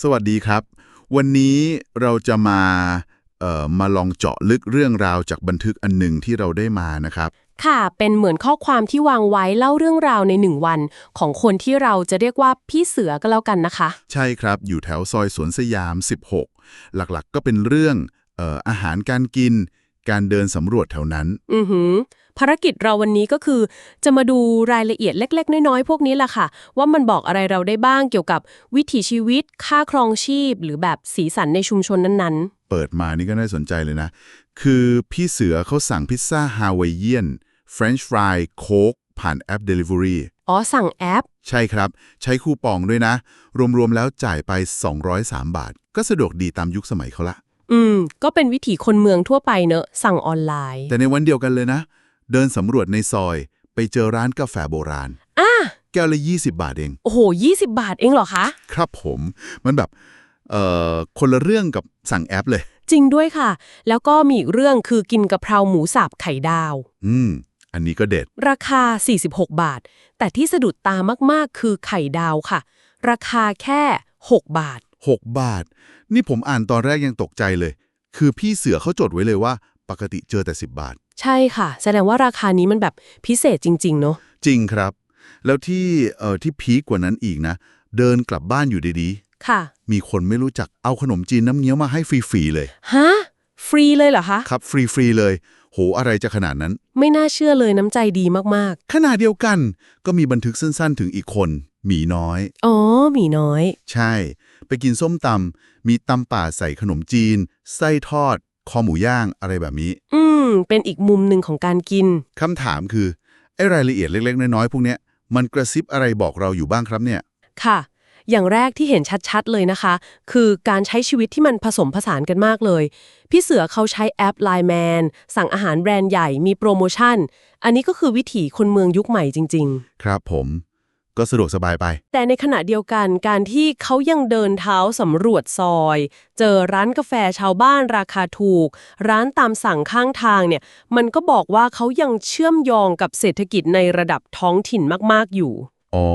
สวัสดีครับ วันนี้เราจะมาเอ่อมาลองเจาะลึกเรื่องราวจากบันทึกอันหนึ่งที่เราได้มานะครับ ค่ะ เป็นเหมือนข้อความที่วางไว้เล่าเรื่องราวในหนึ่งวัน ของคนที่เราจะเรียกว่าพี่เสือก็แล้วกันนะคะ ใช่ครับ อยู่แถวซอยสวนสยาม 16 หลักๆก็เป็นเรื่องเอ่ออาหารการกิน การเดินสำรวจแถวนั้น อือหือ ภารกิจเราวันนี้ก็คือ จะมาดูรายละเอียดเล็ก ๆ น้อยๆพวกนี้แหละค่ะ ว่ามันบอกอะไรเราได้บ้างเกี่ยวกับวิถีชีวิต ค่าครองชีพ หรือแบบสีสันในชุมชนนั้นเปิดมานี่ก็น่าสนใจเลยนะ คือพี่เสือเขาสั่งพิซซ่าฮาวายเอียนเฟรนช์ฟรายโค้กผ่านแอป Delivery ๆอ๋อ สั่งแอป ใช่ครับ ใช้คูปองด้วยนะ รวม ๆ แล้วจ่ายไป 203 บาท ก็สะดวกดีตามยุคสมัยเขาละ อืม ก็เป็นวิถีคนเมืองทั่วไปเนอะ สั่งออนไลน์ แต่ในวันเดียวกันเลยนะ เดินสำรวจในซอย ไปเจอร้านกาแฟโบราณ อะ แก้วละ 20 บาทเอง โอ้โห 20 บาทเองเหรอคะ ครับผมมันแบบเอ่อคนละเรื่องกับสั่งแอปเลย จริงด้วยค่ะ แล้วก็มีอีกเรื่องคือกินกะเพราหมูสับไข่ดาว อืม อันนี้ก็เด็ด ราคา 46 บาท แต่ที่สะดุดตามากๆ คือไข่ดาวค่ะ ราคาแค่ 6 บาท 6 บาท นี่ผมอ่านตอนแรกยังตกใจเลย คือพี่เสือเขาจดไว้เลยว่า ปกติเจอแต่ 10 บาทใช่ค่ะ แสดงว่าราคานี้มันแบบพิเศษจริง ๆ เนอะจริงครับ แล้วที่เอ่อที่พีคกว่านั้นอีกนะ เดินกลับบ้านอยู่ดีค่ะๆ มีคนไม่รู้จักเอาขนมจีนน้ำเงี้ยวมาให้ฟรีๆเลย ฮะฟรีเลยเหรอคะ ครับฟรีๆเลย โหอะไรจะขนาดนั้น ไม่น่าเชื่อเลยน้ำใจดีมากขณะเดียวกันก็มีบันทึกสั้นๆ ถึงอีกคน หมีน้อย ๆ อ๋อหมีน้อย ใช่ ไปกินส้มตำมีตำป่าใส่ขนมจีน ไส้ทอด คอหมูย่างอะไรแบบนี้ อืม เป็นอีกมุมหนึ่งของการกิน คำถามคือ ไอ้รายละเอียดเล็ก ๆ น้อย ๆ พวกเนี้ยมันกระซิบอะไรบอกเราอยู่บ้างครับเนี่ย ค่ะ อย่างแรกที่เห็นชัดๆ เลยนะคะ คือการใช้ชีวิตที่มันผสมผสานกันมากเลย พี่เสือเขาใช้แอป Line Man สั่งอาหารแบรนด์ใหญ่มีโปรโมชั่น อันนี้ก็คือวิถีคนเมืองยุคใหม่จริงครับผม ก็สะดวกสบายไปๆแต่ในขณะเดียวกันการที่เขายังเดินเท้าสำรวจซอย เจอร้านกาแฟชาวบ้านราคาถูก ร้านตามสั่งข้างทางเนี่ย มันก็บอกว่าเขายังเชื่อมโยงกับเศรษฐกิจในระดับท้องถิ่นมาก ๆ อยู่ อ๋อ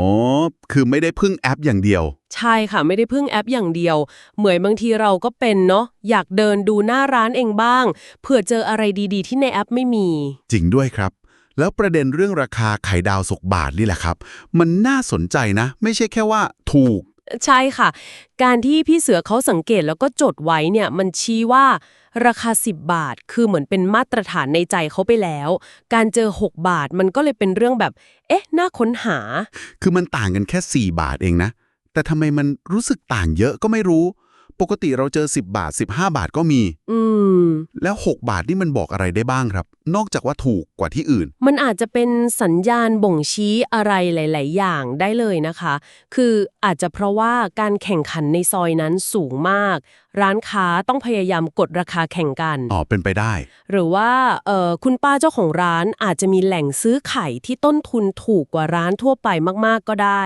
คือไม่ได้พึ่งแอปอย่างเดียว ใช่ค่ะไม่ได้พึ่งแอปอย่างเดียว เหมือนบางทีเราก็เป็นเนาะอยากเดินดูหน้าร้านเองบ้างเผื่อเจออะไรดีๆ ที่ในแอปไม่มี จริงด้วยครับ แล้วประเด็นเรื่องราคาไข่ดาวสกบาทนี่แหละครับ มันน่าสนใจนะ ไม่ใช่แค่ว่าถูก ใช่ค่ะ การที่พี่เสือเขาสังเกตแล้วก็จดไว้เนี่ยมันชี้ว่าราคา 10 บาท คือเหมือนเป็นมาตรฐานในใจเขาไปแล้ว การเจอ 6 บาทมันก็เลยเป็นเรื่องแบบ เอ๊ะ น่าค้นหา คือมันต่างกันแค่ 4 บาทเองนะ แต่ทำไมมันรู้สึกต่างเยอะก็ไม่รู้ ปกติเราเจอ 10 บาท 15 บาทก็มี อืม แล้ว 6 บาทนี่มันบอกอะไรได้บ้างครับ นอกจากว่าถูกกว่าที่อื่น มันอาจจะเป็นสัญญาณบ่งชี้อะไรหลาย ๆ อย่างได้เลยนะคะ คืออาจจะเพราะว่าการแข่งขันในซอยนั้นสูงมาก ร้านค้าต้องพยายามกดราคาแข่งกัน อ๋อ เป็นไปได้ หรือว่าเอ่อคุณป้าเจ้าของร้านอาจจะมีแหล่งซื้อไข่ที่ต้นทุนถูกกว่าร้านทั่วไปมากๆก็ได้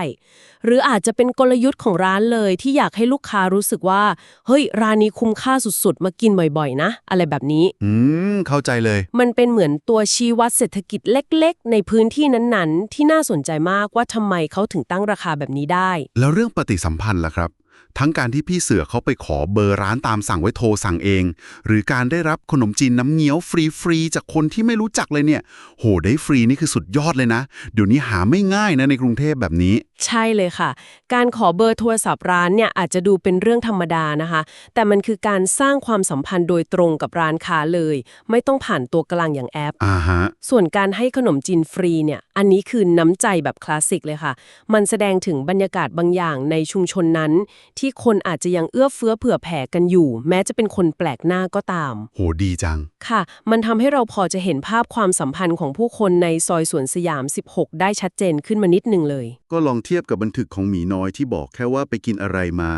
หรืออาจจะเป็นกลยุทธ์ของร้านเลยที่อยากให้ลูกค้ารู้สึกว่า เฮ้ย ร้านนี้คุ้มค่าสุดๆ มากินบ่อยๆ นะ อะไรแบบนี้ อืม เข้าใจเลย มันเป็นเหมือนตัวชี้วัดเศรษฐกิจเล็ก ๆ ในพื้นที่นั้นๆ ที่น่าสนใจมากว่าทำไมเขาถึงตั้งราคาแบบนี้ได้ แล้วเรื่องปฏิสัมพันธ์ล่ะครับ ทั้งการที่พี่เสือเขาไปขอเบอร์ร้านตามสั่งไว้โทรสั่งเอง หรือการได้รับขนมจีนน้ำเงี้ยวฟรีๆจากคนที่ไม่รู้จักเลยเนี่ย โหได้ฟรีนี่คือสุดยอดเลยนะ เดี๋ยวนี้หาไม่ง่ายนะในกรุงเทพแบบนี้ ใช่เลยค่ะ การขอเบอร์โทรศัพท์ร้านเนี่ยอาจจะดูเป็นเรื่องธรรมดานะคะ แต่มันคือการสร้างความสัมพันธ์โดยตรงกับร้านค้าเลย ไม่ต้องผ่านตัวกลางอย่างแอปอ่าฮะส่วนการให้ขนมจีนฟรีเนี่ยอันนี้คือน้ำใจแบบคลาสสิกเลยค่ะ มันแสดงถึงบรรยากาศบางอย่างในชุมชนนั้นที่คนอาจจะยังเอื้อเฟื้อเผื่อแผ่กันอยู่ แม้จะเป็นคนแปลกหน้าก็ตาม โหดีจัง ค่ะ มันทำให้เราพอจะเห็นภาพความสัมพันธ์ของผู้คนในซอยสวนสยาม 16 ได้ชัดเจนขึ้นมานิดหนึ่งเลย ก็ลองเทียบกับบันทึกของหมีน้อยที่บอกแค่ว่าไปกินอะไรมา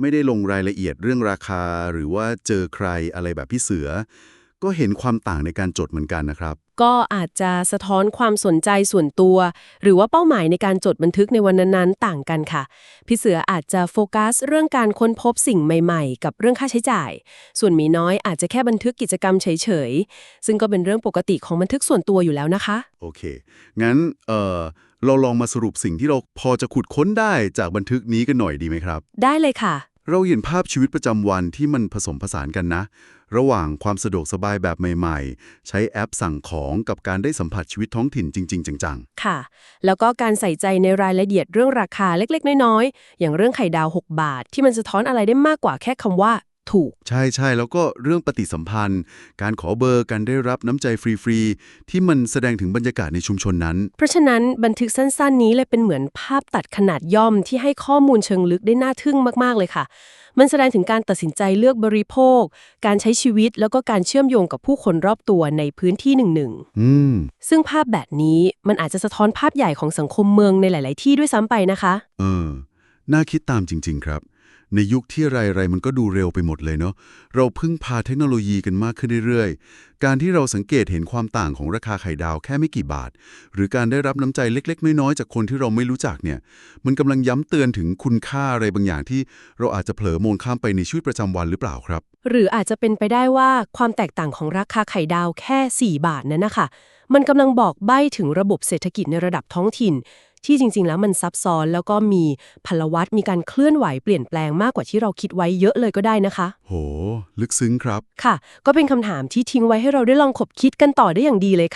ไม่ได้ลงรายละเอียดเรื่องราคา หรือว่าเจอใครอะไรแบบพี่เสือ ก็เห็นความต่างในการจดเหมือนกันนะครับ ก็อาจจะสะท้อนความสนใจส่วนตัว หรือว่าเป้าหมายในการจดบันทึกในวันนั้นๆ ต่างกันค่ะ พี่เสืออาจจะโฟกัสเรื่องการค้นพบสิ่งใหม่ๆ กับเรื่องค่าใช้จ่าย ส่วนหมีน้อยอาจจะแค่บันทึกกิจกรรมเฉยๆ ซึ่งก็เป็นเรื่องปกติของบันทึกส่วนตัวอยู่แล้วนะคะ โอเค งั้นเออเราลองมาสรุปสิ่งที่เราพอจะขุดค้นได้จากบันทึกนี้กันหน่อยดีไหมครับ ได้เลยค่ะ เราเห็นภาพชีวิตประจำวันที่มันผสมผสานกันนะ ระหว่างความสะดวกสบายแบบใหม่ๆ ใช้แอปสั่งของกับการได้สัมผัสชีวิตท้องถิ่นจริง ๆ จังๆ ค่ะ แล้วก็การใส่ใจในรายละเอียดเรื่องราคาเล็กๆ น้อยๆ อย่างเรื่องไข่ดาว 6 บาท ที่มันสะท้อนอะไรได้มากกว่าแค่คำว่า ถูกๆใช่ๆแล้วก็เรื่องปฏิสัมพันธ์ การขอเบอร์การได้รับน้ำใจฟรีๆ ที่มันแสดงถึงบรรยากาศในชุมชนนั้น เพราะฉะนั้นบันทึกสั้นๆ นี้เลยเป็นเหมือนภาพตัดขนาดย่อมที่ให้ข้อมูลเชิงลึกได้น่าทึ่งมากๆเลยค่ะ มันแสดงถึงการตัดสินใจเลือกบริโภค การใช้ชีวิตแล้วก็การเชื่อมโยงกับผู้คนรอบตัวในพื้นที่หนึ่งๆอืมซึ่งภาพแบบนี้มันอาจจะสะท้อนภาพใหญ่ของสังคมเมืองในหลาย ๆ ที่ด้วยซ้ำไปนะคะ เออ น่าคิดตามจริง ๆ ครับ ในยุคที่อะไรๆมันก็ดูเร็วไปหมดเลยเนาะเราพึ่งพาเทคโนโลยีกันมากขึ้นเรื่อยๆ การที่เราสังเกตเห็นความต่างของราคาไข่ดาวแค่ไม่กี่บาท หรือการได้รับน้ำใจเล็ก ๆ น้อยๆจากคนที่เราไม่รู้จักเนี่ย มันกำลังย้ำเตือนถึงคุณค่าอะไรบางอย่างที่เราอาจจะเผลอมองข้ามไปในชีวิตประจำวันหรือเปล่าครับ หรืออาจจะเป็นไปได้ว่าความแตกต่างของราคาไข่ดาวแค่ 4 บาทนั้นนะคะมันกำลังบอกใบ้ถึงระบบเศรษฐกิจในระดับท้องถิ่น ที่จริง ๆ แล้วมันซับซ้อนแล้วก็มีพลวัตมีการเคลื่อนไหวเปลี่ยนแปลงมากกว่าที่เราคิดไว้เยอะเลยก็ได้นะคะ โห ลึกซึ้งครับ ค่ะ ก็เป็นคำถามที่ทิ้งไว้ให้เราได้ลองขบคิดกันต่อได้อย่างดีเลยค่ะ